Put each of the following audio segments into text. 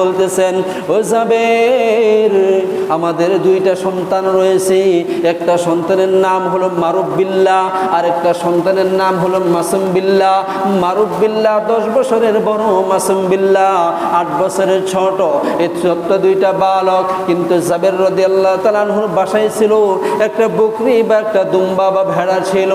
বলতেছেন, ও জাবের, আমাদের দুইটা সন্তান রয়েছে। একটা সন্তানের নাম হলো মারুফ বিল্লাহ আর একটা সন্তানের নাম হলো মাসুম বিল্লা মারুফ বিল্লাহ দশ বছরের বড় মাসুম বিল্লা আট বছরের ছোট। এই ছোট্ট দুইটা বালক। কিন্তু জাবের রদি আল্লাহ তালানহুর বাসায় ছিল, একটা বকরি বা একটা দুম্বা বা ভেড়া ছিল।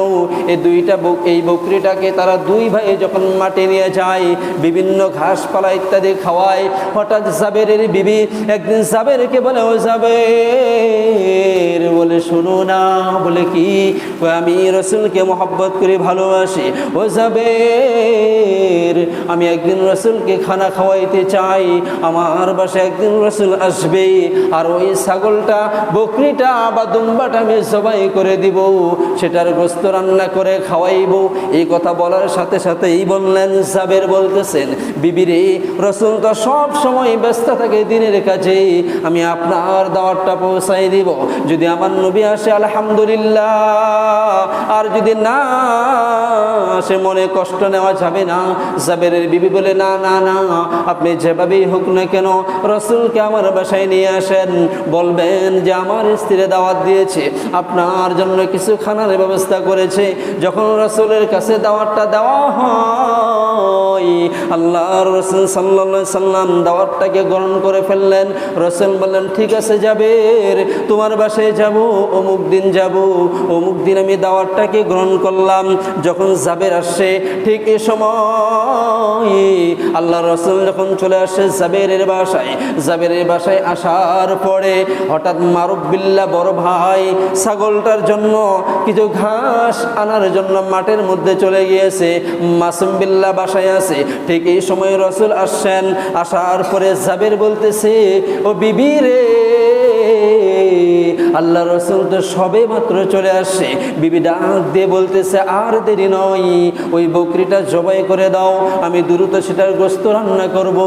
এই দুইটা এই বকরিটাকে তারা দুই ভাই যখন মাঠে নিয়ে যায়, বিভিন্ন ঘাসপালা ইত্যাদি খাওয়ায়। হঠাৎ জাবেরের বিবি, একদিন জাবেরকে বলে, ও জাবের বলে, শুনো না, বলে কি? আমি রসুলকে মহব্বত করে ভালোবাসি। ও জাবের আমি একদিন রসুলকে খানা খাওয়াইতে চাই। আমার বাসায় একদিন রসুল আসবে আর ওই ছাগলটা, বকরিটা বা দুম্বাটা আমি সবাই করে দিব। সেটার গোস্ত রান্না করে খাওয়াইব। এই কথা বলার সাথে সাথেই বললেন সাবের, বলতেছেন বিবিরে রসুল তো সব সময় ব্যস্ত থাকে দিনের কাজে, আমি আপনার দাওয়াতটা পৌঁছাই দিব। যদি আমার নবী আসে, আলহামদুলিল্লাহ। আর যদি না সে মনে কষ্ট নেওয়া যাবে না। জাবেরের বিবি বলে, না না না, আপনি যেভাবেই হোক না কেন, রসুলকে আমার বাসায় নিয়ে আসেন। বলবেন যে আমার স্ত্রী দাওয়াত দিয়েছে, আপনার জন্য কিছু খানার ব্যবস্থা করেছে। যখন রসুলের কাছে দাওয়াতটা দেওয়া হয়, আল্লাহর রসুল সাল্লা সাল্লাম দাওয়াতটাকে গ্রহণ করে ফেললেন। রসুল বললেন, ঠিক আছে যাবের তোমার বাসায় যাব, অমুক দিন যাব। অমুক দিন আমি দাওয়াতটাকে গ্রহণ করলাম। যখন জাবের আসছে ঠিক এ সময় আল্লাহ রসুল যখন চলে আসে জাবেরের বাসায় জাবেরের বাসায় আসার পরে হঠাৎ মারুফ বিল্লা বড় ভাই ছাগলটার জন্য কিছু ঘাস আনার জন্য মাঠের মধ্যে চলে গিয়েছে, মাসুম বিল্লা বাসায় আছে। ঠিক এই সময় রসুল আসছেন, আসার পরে জাবের বলতেছে ও বিবি রে আল্লাহ রসুল তো সবে মাত্র চলে আসে বিবি ডাক দিয়ে বলতেছে, আর দেরি নয়, ওই বকরিটা জবাই করে দাও, আমি দ্রুত সেটার গোস্ত রান্না করব,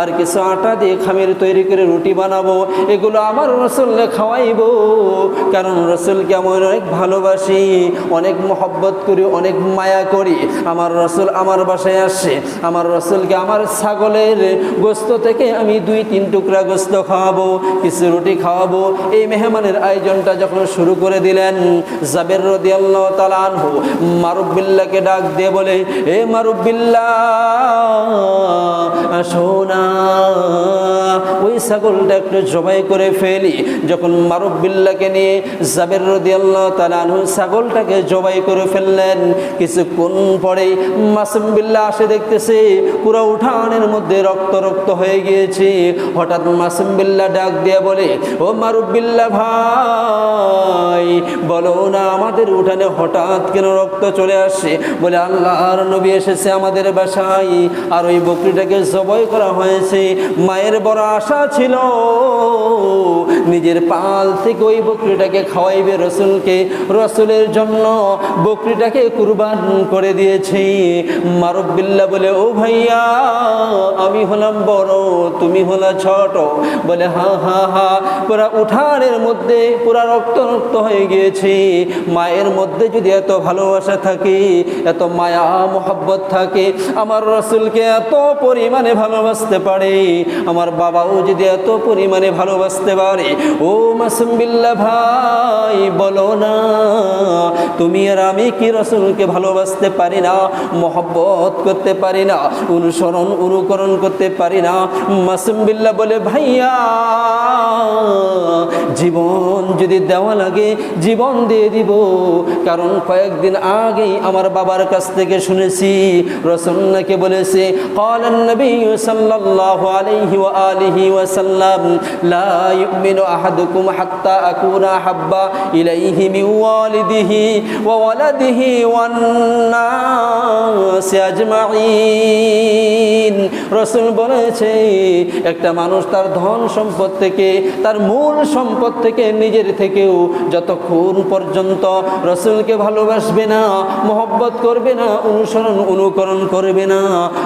আর কিছু আটা দিয়ে খামির তৈরি করে রুটি বানাবো, এগুলো আমার রসুলকে খাওয়াইবো। কারণ রসুলকে আমি অনেক ভালোবাসি, অনেক মহব্বত করি, অনেক মায়া করি। আমার রসুল আমার বাসায় আসছে। আমার রসুলকে আমার ছাগলের গোস্ত থেকে আমি দুই তিন টুকরা গোস্ত খাওয়াবো, কিছু রুটি খাওয়াবো। এই মেহমানের আয়োজনটা যখন শুরু করে দিলেন, জাবের রদি আল্লাহ তালানহু মারুবিল্লাকে ডাক দিয়ে বলে, এ মারুবিল্লা সোনা ওই ছাগলটা একটু জবাই করে ফেলি। যখন মারুবিল্লাকে নিয়ে জাবের রদি আল্লাহ তালানহু ছাগলটাকে জবাই করে ফেললেন, কিছুক্ষণ পরে মাসুম বিল্লা আসে দেখতেছে পুরো উঠানের মধ্যে রক্ত রক্ত হয়ে গিয়েছে। হঠাৎ মাসুম বিল্লা ডাক দিয়ে বলে, ও মারুফ বিল্লা ভাই, বলো না আমাদের উঠানে হঠাৎ কেন রক্ত চলে আসে? বলে, আল্লাহর নবী এসেছে আমাদের বাসায়, আর ওই বকরিটাকে জবাই করা হয়েছে। মায়ের বড় আশা ছিল। নিজের পাল থেকে ওই বকরিটাকে খাওয়াইবে রসুলকে। রসুলের জন্য বকরিটাকে কুরবান করে দিয়েছি। মারুবিল্লা বলে, ও ভাইয়া, আমি হলাম বড়, তুমি হলা ছোট। বলে, হা হা হা। পুরা উঠানের মধ্যে পুরা রক্ত রক্ত হয়ে গিয়েছি। মায়ের মধ্যে যদি এত ভালোবাসা থাকে, এত মায়া, মোহাব্বত থাকে, আমার রসুলকে এত পরিমাণে ভালোবাসতে পারে। আমার তারাও যদি এত পরিমাণে ভালোবাসতে পারে, ও মাসুমবিল্লা ভাই, বলো না, তুমি আর আমি কি রসুলকে ভালোবাসতে পারি না, মহব্বত করতে পারি না, অনুসরণ, অনুকরণ করতে পারি না? মাসুমবিল্লা বলে, ভাইয়া, জীবন যদি দেওয়া লাগে, জীবন দিয়ে দিব। কারণ কয়েকদিন আগেই আমার বাবার কাছ থেকে শুনেছি রসন্নাকে বলেছে কলান্নবী সাল্লাহ সাল্লাল্লাহু আলাইহি عليه وآله وسلم لا يؤمن أحدكم حتى أكون أحب إليه من والده وولده والناس أجمعين রসুল বলেছে একটা মানুষ তার ধন সম্পদ থেকে তার মূল সম্পদ থেকে নিজের থেকেও যতক্ষণ পর্যন্ত রসুলকে ভালোবাসবে না মোহব্বত করবে না অনুসরণ অনুকরণ করবে না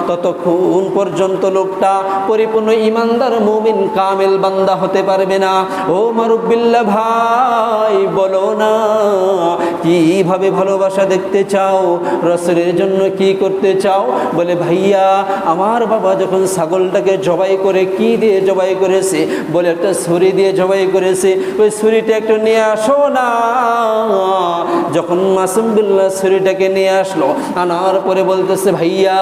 ততক্ষণ পর্যন্ত লোকটা পরিপূর্ণ ইমানদার মুমিন কামেল বান্দা হতে পারবে না। ও মারুবিল্লা ভাই, বলো না, কীভাবে ভালোবাসা দেখতে চাও? রসুলের জন্য কি করতে চাও? বলে, ভাইয়া, আমার বাবা যখন ছাগলটাকে জবাই করে, কি দিয়ে জবাই করেছে? বলে, একটা ছুরি দিয়ে জবাই করেছে। ওই ছুরিটা একটু নিয়ে আসো না। যখন মাসুম বিল্লাহ ছুরিটাকে নিয়ে আসলো, আনার পরে বলতেছে, ভাইয়া,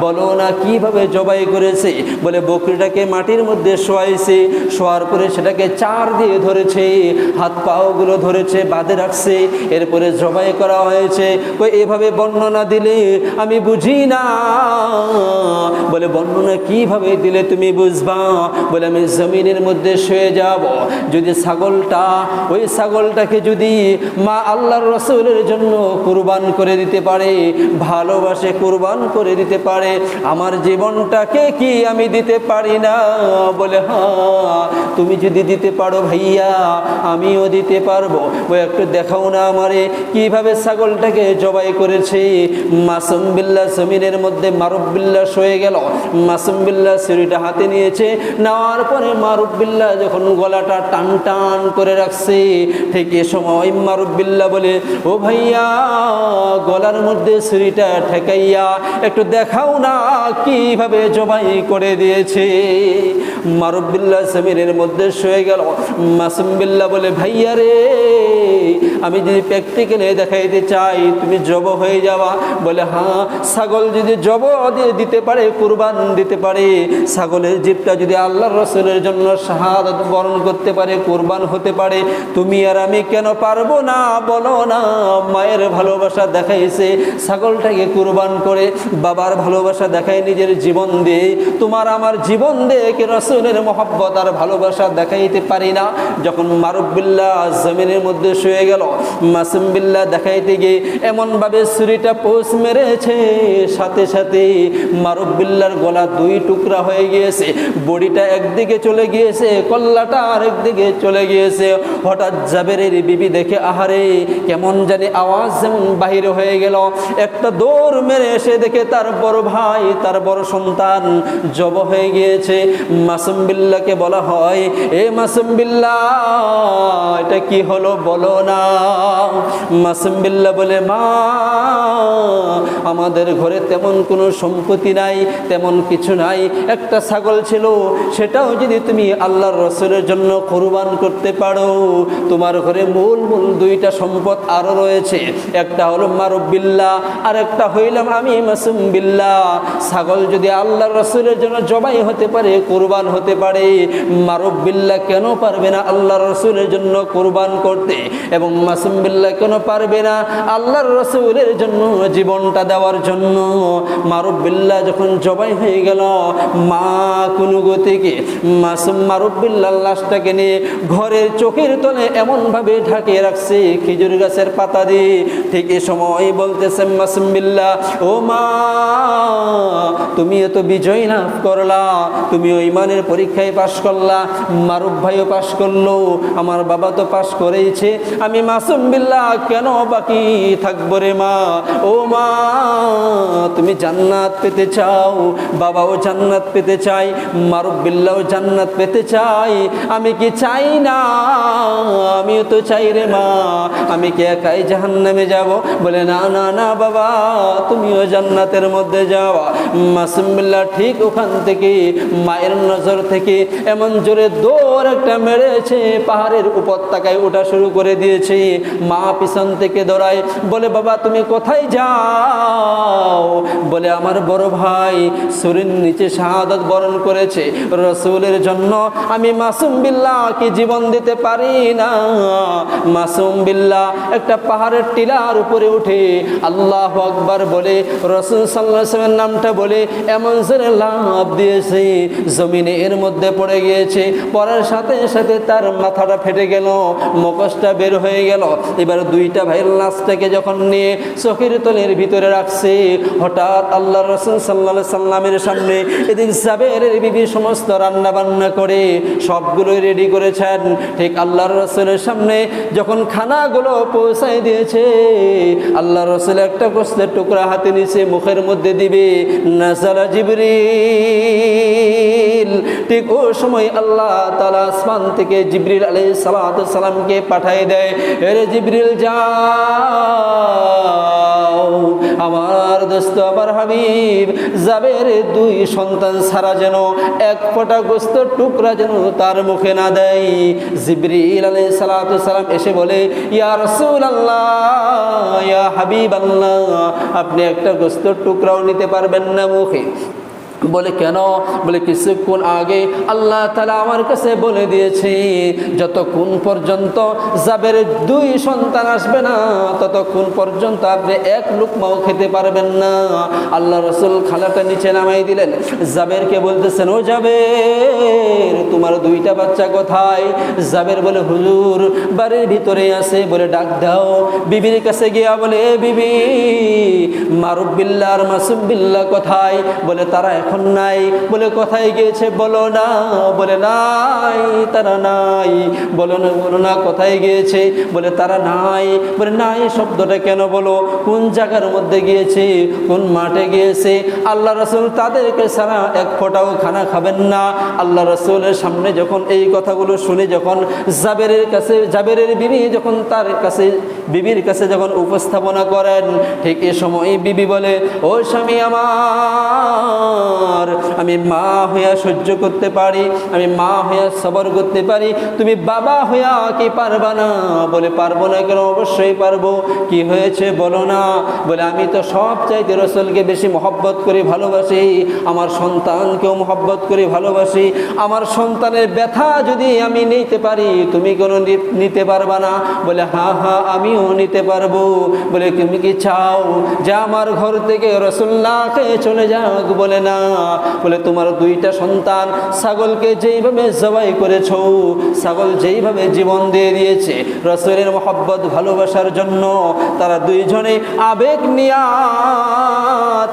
বলো না, কীভাবে জবাই করেছে? বলে, বকরিটাকে মাটির মধ্যে শোয়াইছে, শোয়ার পরে সেটাকে চার দিয়ে ধরেছে, হাত পাওগুলো ধরেছে, বাঁধে রাখছে, এরপরে জবাই করা হয়েছে। কই, এভাবে বর্ণনা দিলে আমি বুঝি না। বলে, বর্ণনা কীভাবে দিলে তুমি বুঝবা? বলে, আমি জমিনের মধ্যে শুয়ে যাব। যদি ছাগলটা, ওই ছাগলটাকে যদি মা আল্লাহর রসুলের জন্য কুরবান করে দিতে পারে, ভালোবাসে কুরবান করে দিতে পারে, আমার জীবনটাকে কি আমি দিতে পারি না? বলে হ্যাঁ তুমি যদি দিতে পারো ভাইয়া, আমিও দিতে পারব। ও একটু দেখাও না আমারে, কীভাবে ছাগলটাকে জবাই করেছে? মাসুম বিল্লা জমিনের মধ্যে মারুব বিল্লা শুয়ে গেল। মাসুম বিল্লা ছুরিটা হাতে নিয়েছে, নেওয়ার পরে মারুব বিল্লা যখন গলাটা টান টান করে রাখছে, ঠিক এ সময় মারুব বিল্লা বলে, ও ভাইয়া, গলার মধ্যে ছুরিটা ঠেকাইয়া একটু দেখাও না, কীভাবে জবাই করে দিয়েছে? মারুব বিল্লা জমিনের মধ্যে শুয়ে গেল। মাসুমবিল্লা বলে ভাইয়া রে আমি যদি প্র্যাকটিক্যালে দেখাইতে চাই, তুমি জব হয়ে যাওয়া। বলে হ্যাঁ ছাগল যদি জব দিয়ে দিতে পারে, কুরবান দিতে পারে, ছাগলের জীবটা যদি আল্লাহর রসুলের জন্য শাহাদত বরণ করতে পারে, কুরবান হতে পারে, তুমি আর আমি কেন পারব না? বলো না, মায়ের ভালোবাসা দেখাইছে, ছাগলটাকে কুরবান করে, বাবার ভালোবাসা দেখায় নিজের জীবন দিয়ে। তোমার আমার জীবন দিয়ে কি রসুলের মহব্বত আর ভালোবাসা দেখাইতে পারি না? যখন মারুবিল্লা জমিনের মধ্যে শুয়ে গেল মাসুম বিল্লা দেখাইতে গিয়ে এমনভাবে ছুরিটা পোষ মেরেছে। সাথে সাথে মারুব বিল্লার গলা দুই টুকরা হয়ে গিয়েছে। বডিটা একদিকে চলে গিয়েছে, কল্লাটা আরেক দিকে চলে গিয়েছে। হঠাৎ জাবেরের বিবি দেখে, আহারে, কেমন জানি আওয়াজ যেমন বাহির হয়ে গেল। একটা দৌড় মেরে এসে দেখে তার বড় ভাই, তার বড় সন্তান জব হয়ে গিয়েছে। মাসুম বিল্লাকে বলা হয়, এ মাসুম বিল্লা, এটা কি হলো বলো না? মাসুম বিল্লা বলে, মা, আমাদের ঘরে তেমন কোনো সম্পত্তি নাই, তেমন কিছু নাই। একটা ছাগল ছিল, সেটাও যদি তুমি আল্লাহর রসুলের জন্য কোরবান করতে পারো, তোমার ঘরে মূল মূল দুইটা সম্পদ আরও রয়েছে। একটা হলো মারুব বিল্লা আর একটা হইলাম আমি মাসুম বিল্লা ছাগল যদি আল্লাহর রসুলের জন্য জবাই হতে পারে, কোরবান হতে পারে মারুব বিল্লা কেন পারবে না আল্লাহর রসুলের জন্য কোরবান করতে? এবং মাসুম বিল্লা কেন পারবে না আল্লাহর রসুলের জন্য জীবনটা দেওয়ার জন্য। মারুব বিল্লা যখন জবাই হয়ে গেল, মা কোনো গতিকে মাসুম মারুব বিল্লার লাশটাকে নিয়ে ঘরের চোখের তলে এমনভাবে ঢাকিয়ে রাখছে, খেজুর গাছের পাতা দিয়ে। ঠিক এ সময় বলতেছে মাসুম বিল্লা ও মা, তুমি এত বিজয় লাভ করলা, তুমি ওই মানের পরীক্ষায় পাশ করলা, মারুফ ভাইও পাশ করল, আমার বাবা তো পাশ করেইছে, আমি মাসুম বিল্লা কেন বাকি থাকব রে মা? ও মা, তুমি জান্নাত পেতে চাও, বাবাও জান্নাত পেতে চাই মারুফ বিল্লাও জান্নাত পেতে চাই আমি কি চাই না? আমিও তো চাই রে মা। আমি কি একাই জাহান্নামে যাব? বলে, না না না বাবা, তুমিও জান্নাতের মধ্যে যাওয়া মাসুম বিল্লা ঠিক ওখান থেকে, মায়ের নজর থেকে এমন জোরে দৌড় একটা মেরেছে, পাহাড়ের উপত্যকায় ওঠা শুরু করে দিয়েছে। মা পিছন থেকে দৌড়ায়, বলে, বাবা, তুমি কোথায় যাও? বলে, আমার বড় ভাই শরীর নিচে শাহাদত বরণ করেছে। রসুলের জন্য আমি মাসুম বিল্লাহকে জীবন দিতে পারি না। মাসুম বিল্লা একটা পাহাড়ের টিলার উপরে উঠে আল্লাহ আকবার বলে, রসুল সাল্লাহ সাল্লামের নামটা বলে, এমন জোরে লাভ দিয়েছে, জমিনে এর মধ্যে পড়ে গিয়েছে। পড়ার সাথে সাথে তার মাথাটা ফেটে গেল মুখোশটা বের হয়ে গেল। গেল। এবার দুইটা ভাইয়ের লাশটাকে যখন নিয়ে চোখের তলের ভিতরে রাখছে, হঠাৎ আল্লাহ রসুল সাল্লাহ সাল্লামের সামনে এদিন জাবেরের বিবি সমস্ত রান্না বান্না করে সবগুলোই রেডি করেছেন। ঠিক আল্লাহ রসুলের সামনে যখন খানাগুলো পৌঁছাই দিয়েছে আল্লাহ রসুল একটা গোস্তের টুকরা হাতে নিচে মুখের মধ্যে দিবে নাজারা জিবরিল। ঠিক ও সময় আল্লাহ তালা আসমান থেকে জিবরিল আলাই সালামকে পাঠাই দেয়। এরে জিবরিল, যাও। আমার দোস্ত, আমার হাবিব, জাবের দুই সন্তান ছাড়া যেন এক ফোঁটা গোস্ত টুকরা যেন তার মুখে না দেয়। জিবরিল আলাই সালাম এসে বলে, ইয়া রসুল আল্লাহ ইয়া হাবিব আল্লাহ আপনি একটা গোস্তর টুকরাও নিতে পারবেন না মুখে। বলে, কেন? বলে, কিছুক্ষণ আগে আল্লাহ তালা আমার কাছে বলে দিয়েছে, যতক্ষণ পর্যন্ত জাবের দুই সন্তান আসবে না, ততক্ষণ পর্যন্ত আপনি এক লুকমাও খেতে পারবেন না। আল্লাহ রসুল খালাটা নিচে নামাই দিলেন। জাবেরকে বলতেছেন, ও জাবের, তোমার দুইটা বাচ্চা কোথায়? জাবের বলে, হুজুর, বাড়ির ভিতরে আছে। বলে, ডাক দাও। বিবির কাছে গিয়া বলে, "এ বিবি মারুবিল্লা আর মাসুবিল্লা কোথায়? বলে, তারা এখন নাই বলে কোথায় গিয়েছে, বলো না, বলে নাই, তারা নাই। বলো না বলো না, কোথায় গিয়েছে, বলে তারা নাই। বলে নাই শব্দটা কেন বলো? কোন জায়গার মধ্যে গিয়েছে? কোন মাঠে গিয়েছে? আল্লাহ রসুল তাদেরকে ছাড়া এক ফোঁটাও খানা খাবেন না। আল্লাহ রসুলের সামনে যখন এই কথাগুলো শুনে, যখন জাবেরের কাছে, জাবেরের বিবি যখন তার কাছে, বিবির কাছে যখন উপস্থাপনা করেন, ঠিক এ সময় বিবি বলে, ও স্বামী আমার আমি মা হইয়া সহ্য করতে পারি, আমি মা হইয়া সবর করতে পারি। তুমি বাবা হইয়া কি পারবা না? বলে, পারব না কেন? অবশ্যই পারব। কি হয়েছে বলো না? বলে, আমি তো সব চাইতে রসুলকে বেশি মহব্বত করে ভালোবাসি, আমার সন্তানকেও মহব্বত করে ভালোবাসি। আমার সন্তানের ব্যথা যদি আমি নিতে পারি, তুমি কোনো নিতে পারবা না? বলে, হা হা, আমিও নিতে পারব। বলে, তুমি কি চাও যে আমার ঘর থেকে রসুল্লাহকে চলে যাক? বলে, না। বলে, তোমার দুইটা সন্তান ছাগলকে যেইভাবে জবাই করেছ, ছাগল যেইভাবে জীবন দিয়ে দিয়েছে, রসুলের মহব্বত ভালোবাসার জন্য তারা দুইজনে আবেগ নিয়া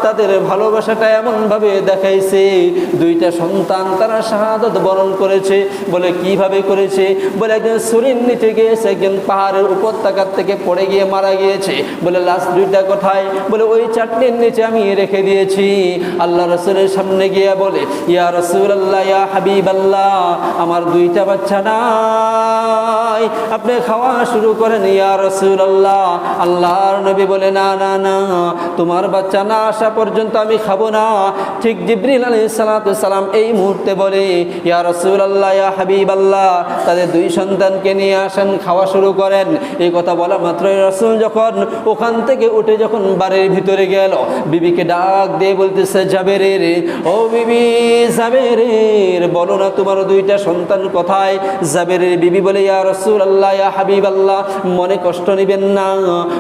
তাদের ভালোবাসাটা এমনভাবে দেখাইছে, দুইটা সন্তান তারা শাহাদত বরণ করেছে, বলে, কীভাবে করেছে? বলে, একজন শরীর নিচে গিয়েছে, একজন পাহাড়ের উপত্যকার থেকে পড়ে গিয়ে মারা গিয়েছে। বলে লাস্ট দুইটা কোথায়? বলে, ওই চাটনির নিচে আমি রেখে দিয়েছি। আল্লাহ রসুলের সামনে গিয়ে বলে, ইয়া রসুল আল্লাহ ইয়া হাবিব আল্লাহ আমার দুইটা বাচ্চা নাই। আপনি খাওয়া শুরু করেন, ইয়া রসুল আল্লাহ আল্লাহর নবী বলে, না না না, তোমার বাচ্চা না আসা পর্যন্ত আমি খাব না। ঠিক জিব্রিল আলী সালাম এই মুহূর্তে বলে, ইয়া রসুল আল্লাহ ইয়া হাবিব আল্লাহ তাদের দুই সন্তানকে নিয়ে আসেন, খাওয়া শুরু করেন। এই কথা বলা মাত্রই রসুল যখন ওখান থেকে উঠে যখন বাড়ির ভিতরে গেল, বিবিকে ডাক দিয়ে বলতেছে যাবে রে রে ও বিবি যাবে রে বলো না তোমার দুইটা সন্তান কোথায়? যাবে রে বিবি বলে, ইয়া রসুল আল্লাহ ইয়া হাবিব আল্লাহ মনে কষ্ট নেবেন না,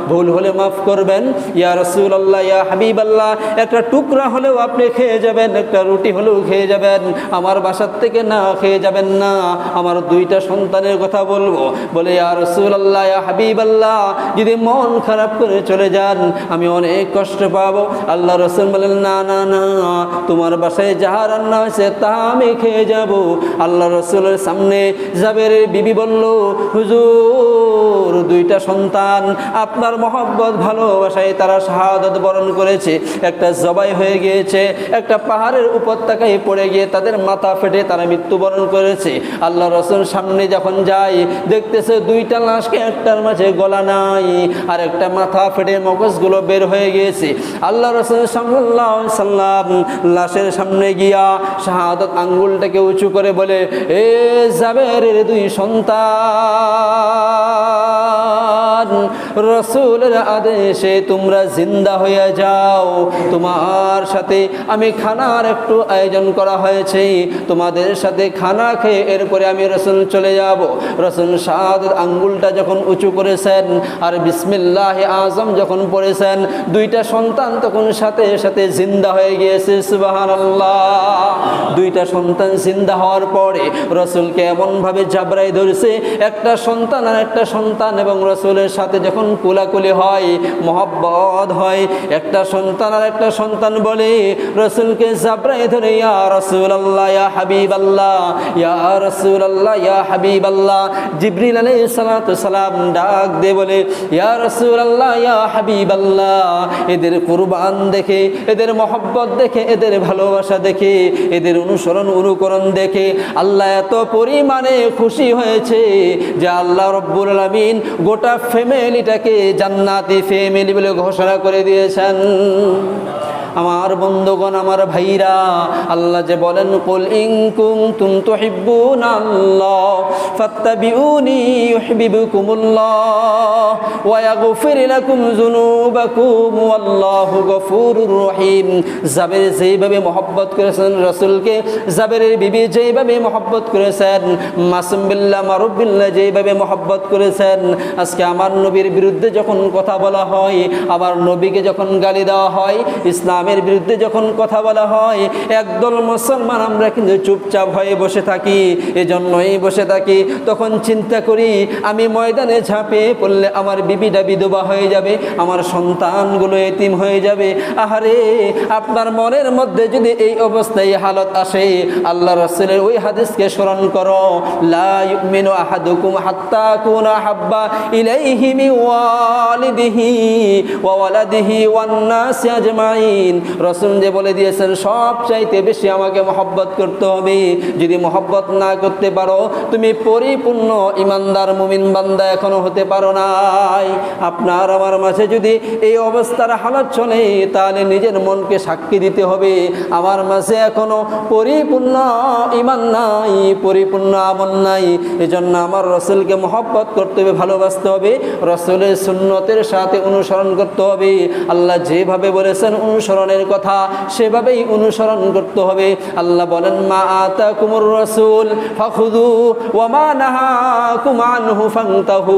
ভুল হলে মাফ করবেন। ইয়া রসুল আল্লাহ ইয়া হাবিব আল্লাহ একটা টুকরা হলেও আপনি খেয়ে যাবেন, একটা রুটি হলেও খেয়ে যাবেন। আমার বাসার থেকে না খেয়ে যাবেন না, আমার দুইটা সন্তানের কথা বলব। বলে, ইয়া রসুল আল্লাহ ইয়া হাবিব আল্লাহ যদি মন খারাপ করে চলে যান, আমি অনেক কষ্ট পাবো। আল্লাহ রসুল বলেন, না না না তোমার বাসায় যাহা রান্না হয়েছে তা আমি খেয়ে যাব। আল্লাহ রসুলের সামনে জাবের বিবি বলল, হুজুর, দুইটা সন্তান আপনার মহব্বত, ভালোবাসায় তারা শাহাদত বরণ করেছে। একটা জবাই হয়ে গিয়েছে, একটা পাহাড়ের উপত্যকায় পড়ে গিয়ে তাদের মাথা ফেটে তারা মৃত্যুবরণ করেছে। আল্লাহ রসুল সামনে যখন যায়, দেখতেছে দুইটা লাশকে একটার মাঝে গলা নাই আর একটা মাথা ফেটে মগজগুলো বের হয়ে গিয়েছে। আল্লাহ রসুল সাল্লাহ সাল্লাম লাশের সামনে গিয়া শাহাদত আঙ্গুলটাকে উঁচু করে বলে এ যাবে দুই সন্তান। রসুলের আদেশে তোমরা জিন্দা হয়ে যাও। তোমার সাথে আমি খানার একটু আয়োজন করা হয়েছে। তোমাদের সাথে খানা খেয়ে এরপরে আমি রসুল চলে যাব। রসুল সাদ আঙ্গুলটা যখন উঁচু করেছেন আর বিসমিল্লাহ আজম যখন পড়েছেন, দুইটা সন্তান তখন সাথে সাথে জিন্দা হয়ে গিয়েছে সুবাহান দুইটা সন্তান জিন্দা হওয়ার পরে রসুলকে এমনভাবে জাবরাই ধরেছে, একটা সন্তান আর একটা সন্তান এবং রসুলের সাথে যখন কোলাকুলি হয়, মহব্বত হয়, একটা সন্তান আর একটা সন্তান বলে, রসুলকে জাবরাই ধরে, ইয়া রসুল আল্লাহ ইয়া হাবিব আল্লাহ ইয়া রসুল আল্লাহ ইয়া হাবিব আল্লাহ জিবরিল সালাতু সালাম ডাক দে বলে, ইয়া রসুল আল্লাহ ইয়া হাবিব আল্লাহ এদের কুরবান দেখে, এদের মহব্বত দেখে, এদের ভালোবাসা দেখে, এদের অনুসরণ, অনুকরণ দেখে, আল্লাহ এত পরিমাণে খুশি হয়েছে যে আল্লাহ রব্বুল আলমিন গোটা ফ্যামিলিটাকে জান্নাতি ফ্যামিলি বলে ঘোষণা করে দিয়েছেন। আমার বন্ধুগণ, আমার ভাইরা, আল্লাহ যে বলেন, কুল তুহিব্বুন আল্লাহ, ফাত্তাবিউনি ইউহিব্বুকুমুল্লাহ, ওয়া জাবের যেইভাবে মহব্বত করেছেন বিবি যেইভাবে মহব্বত করেছেন, মাসুম বিল্লাহ যেইভাবে মহব্বত করেছেন, আজকে আমার নবীর বিরুদ্ধে যখন কথা বলা হয়, আবার নবীকে যখন গালি দেওয়া হয় ইসলামের বিরুদ্ধে যখন কথা বলা হয়, একদল মুসলমান আমরা কিন্তু চুপচাপ হয়ে বসে থাকি, এজন্যই বসে থাকি। তখন চিন্তা করি, আমি ময়দানে ঝাঁপে পড়লে আমার বিবিটা বিধবা হয়ে যাবে, আমার সন্তানগুলো এতিম হয়ে যাবে। আহারে, আপনার মনের মধ্যে যদি এই অবস্থায় হালত আসে, আল্লাহ রসুলের ওই হাদিসকে স্মরণ করো, লা ইউমিনু আহাদুকুম কুনা হাব্বা ওয়ালিদিহি ওয়া ওয়ালাদিহি ওয়ান নাসি আজমাইন রসুল যে বলে দিয়েছেন সব চাইতে বেশি আমাকে মহব্বত করতে হবে। যদি মহব্বত না করতে পারো, তুমি পরিপূর্ণ ইমানদার মুমিন বান্দা এখনও হতে পারো নাই। আপনার আমার মাঝে যদি এই অবস্থার হালত চলে, তাহলে নিজের মনকে সাক্ষী দিতে হবে। আমার মাঝে এখনও পরিপূর্ণ ইমান নাই, পরিপূর্ণ আমল নাই। এজন্য আমার রসুলকে মহব্বত করতে হবে, ভালোবাসতে হবে। রসুলের সুন্নতের সাথে অনুসরণ করতে হবে। আল্লাহ যেভাবে বলেছেন অনুসরণের কথা সেভাবেই অনুসরণ করতে হবে। আল্লাহ বলেন, মা আতা কুমুর রসুল ফাখুদু ওয়া মা নাহাকুম আনহু ফান্তাহু।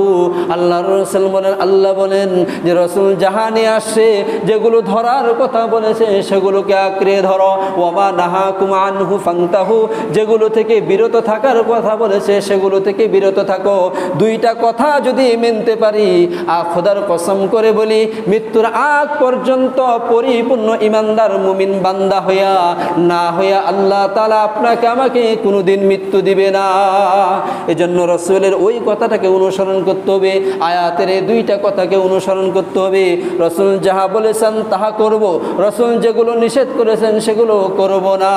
আল্লাহর রসুল বলেন, আল্লাহ বলেন যে রসুল জাহানে আসে, যেগুলো ধরার কথা বলেছে সেগুলোকে আঁকড়ে ধরো। ওয়ামা নাহা কুমা আনহু ফাংতাহু যেগুলো থেকে বিরত থাকার কথা বলেছে সেগুলো থেকে বিরত থাকো। দুইটা কথা যদি মেনতে পারি, আ খোদার কসম করে বলি, মৃত্যুর আগ পর্যন্ত পরিপূর্ণ ইমানদার মুমিন বান্দা হইয়া, না হইয়া আল্লাহ তালা আপনাকে আমাকে কোনোদিন মৃত্যু দিবে না। এজন্য রসুলের ওই কথাটাকে অনুসরণ করতে হবে, আয়াতের এই দুইটা কথাকে অনুসরণ করতে হবে। রসুল যাহা বলেছেন তাহা করব, রসুল যেগুলো নিষেধ করেছেন সেগুলো করব না।